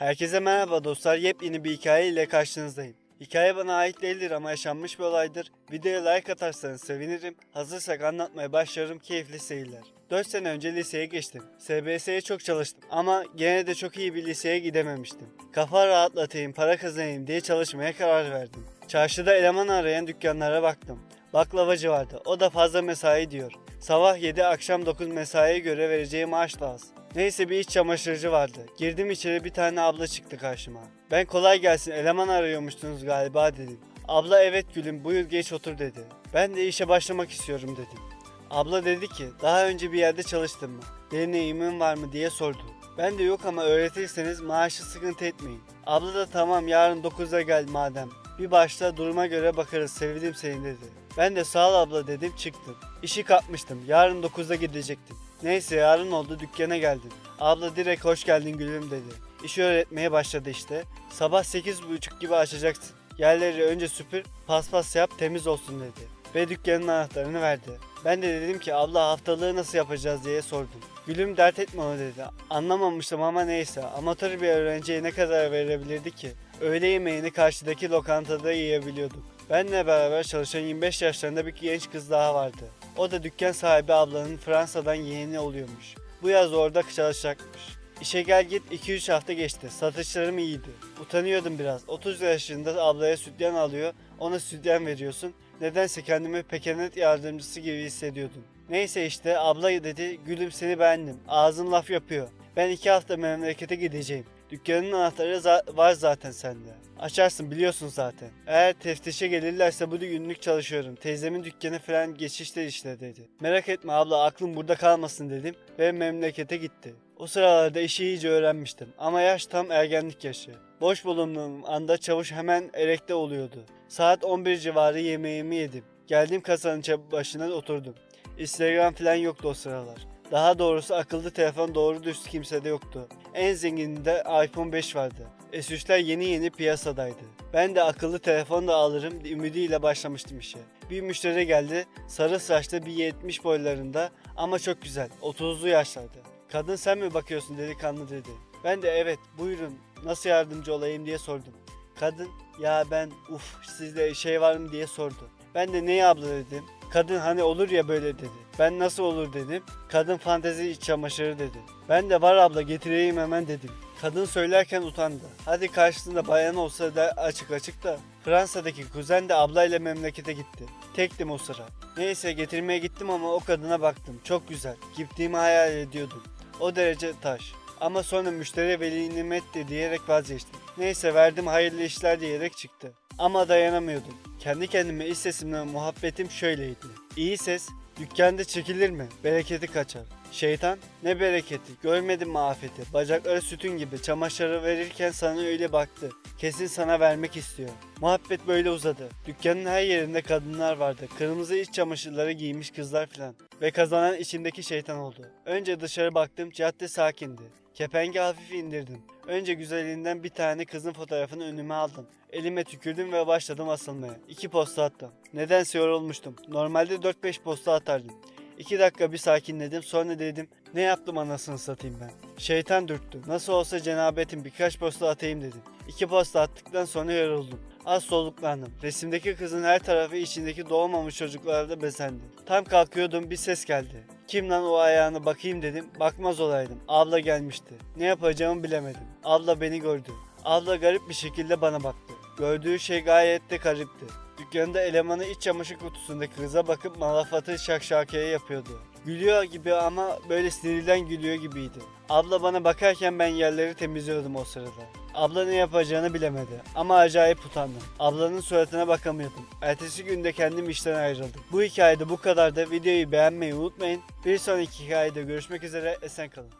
Herkese merhaba dostlar. Yepyeni bir hikaye ile karşınızdayım. Hikaye bana ait değildir ama yaşanmış bir olaydır. Videoya like atarsanız sevinirim. Hazırsak anlatmaya başlarım. Keyifli seyirler. 4 sene önce liseye geçtim. SBS'ye çok çalıştım ama gene de çok iyi bir liseye gidememiştim. Kafa rahatlatayım, para kazanayım diye çalışmaya karar verdim. Çarşıda eleman arayan dükkanlara baktım. Baklavacı vardı. O da fazla mesai diyor. Sabah 7 akşam 9 mesaiye göre vereceği maaş da az. Neyse bir iç çamaşırcı vardı. Girdim içeri bir tane abla çıktı karşıma. Ben kolay gelsin eleman arıyormuştunuz galiba dedim. Abla evet gülüm buyur geç otur dedi. Ben de işe başlamak istiyorum dedim. Abla dedi ki daha önce bir yerde çalıştın mı? Deneyimin var mı diye sordu. Ben de yok ama öğretirseniz maaşı sıkıntı etmeyin. Abla da tamam yarın 9'da gel madem. Bir başta duruma göre bakarız sevdim seni dedi. Ben de sağ ol abla dedim çıktım. İşi kapmıştım yarın 9'da gidecektim. Neyse yarın oldu dükkana geldim. Abla direkt hoş geldin gülüm dedi. İşi öğretmeye başladı işte. Sabah 8.30 gibi açacaksın. Yerleri önce süpür, paspas yap temiz olsun dedi. Ve dükkanın anahtarını verdi. Ben de dedim ki abla haftalığı nasıl yapacağız diye sordum. Gülüm dert etme onu dedi. Anlamamıştım ama neyse. Amatör bir öğrenciye ne kadar verebilirdi ki? Öğle yemeğini karşıdaki lokantada yiyebiliyorduk. Benle beraber çalışan 25 yaşlarında bir genç kız daha vardı. O da dükkan sahibi ablanın Fransa'dan yeğeni oluyormuş. Bu yaz orada çalışacakmış. İşe gel git 2-3 hafta geçti. Satışlarım iyiydi. Utanıyordum biraz. 30 yaşında ablaya sütyen alıyor, ona sütyen veriyorsun. Nedense kendimi pekenet yardımcısı gibi hissediyordum. Neyse işte abla dedi gülüm seni beğendim. Ağzın laf yapıyor. Ben 2 hafta memlekete gideceğim. Dükkanın anahtarı za- var zaten sende. Açarsın biliyorsun zaten. Eğer teftişe gelirlerse bu günlük çalışıyorum. Teyzemin dükkanı falan geçişte işte dedi. Merak etme abla aklım burada kalmasın dedim ve memlekete gitti. O sıralarda işi iyice öğrenmiştim ama yaş tam ergenlik yaşı. Boş bulunduğum anda çavuş hemen erekte oluyordu. Saat 11 civarı yemeğimi yedim. Geldim kasanın başına oturdum. Instagram falan yoktu o sıralar. Daha doğrusu akıllı telefon doğru dürüst kimsede yoktu. En zengininde iPhone 5 vardı. S3'ler yeni yeni piyasadaydı. Ben de akıllı telefon da alırım ümidiyle başlamıştım işe. Bir müşteri geldi, sarı saçlı bir 70 boylarında ama çok güzel, 30'lu yaşlarda. Kadın sen mi bakıyorsun delikanlı dedi. Ben de evet buyurun nasıl yardımcı olayım diye sordum. Kadın ya ben uf sizde şey var mı diye sordu. Ben de ne abla dedim. Kadın hani olur ya böyle dedi. Ben nasıl olur dedim. Kadın fantezi iç çamaşırı dedi. Ben de var abla getireyim hemen dedim. Kadın söylerken utandı. Hadi karşısında bayan olsa da açık açık da. Fransa'daki kuzen de ablayla memlekete gitti. Tektim o sıra. Neyse getirmeye gittim ama o kadına baktım. Çok güzel. Gittiğimi hayal ediyordum. O derece taş. Ama sonra müşteri veli nimetti diyerek vazgeçtim. Neyse verdim hayırlı işler diyerek çıktı. Ama dayanamıyordum. Kendi kendime iç sesimle muhabbetim şöyleydi. İyi ses, dükkanda çekilir mi? Bereketi kaçar. Şeytan, ne bereketi, görmedin mi afeti? Bacakları sütün gibi, çamaşırı verirken sana öyle baktı. Kesin sana vermek istiyor. Muhabbet böyle uzadı. Dükkanın her yerinde kadınlar vardı. Kırmızı iç çamaşırları giymiş kızlar filan. Ve kazanan içimdeki şeytan oldu. Önce dışarı baktım, cadde sakindi. Kepengi hafif indirdim. Önce güzelinden bir tane kızın fotoğrafını önüme aldım. Elime tükürdüm ve başladım asılmaya. İki posta attım. Nedense yorulmuştum. Normalde 4-5 posta atardım. İki dakika bir sakinledim sonra dedim ne yaptım anasını satayım ben. Şeytan dürttü. Nasıl olsa cenabetim birkaç posta atayım dedim. İki posta attıktan sonra yoruldum. Az soluklandım. Resimdeki kızın her tarafı içindeki doğmamış çocuklarda bezendi. Tam kalkıyordum bir ses geldi. Kim lan o ayağına bakayım dedim. Bakmaz olaydım. Abla gelmişti. Ne yapacağımı bilemedim. Abla beni gördü. Abla garip bir şekilde bana baktı. Gördüğü şey gayet de garipti. Dükkanda elemanı iç çamaşır kutusundaki kıza bakıp malafatı şakşakeye yapıyordu. Gülüyor gibi ama böyle sinirden gülüyor gibiydi. Abla bana bakarken ben yerleri temizliyordum o sırada. Abla ne yapacağını bilemedi ama acayip utandım. Ablanın suratına bakamıyordum. Ertesi günde kendim işten ayrıldım. Bu hikayede bu kadar da videoyu beğenmeyi unutmayın. Bir sonraki hikayede görüşmek üzere esen kalın.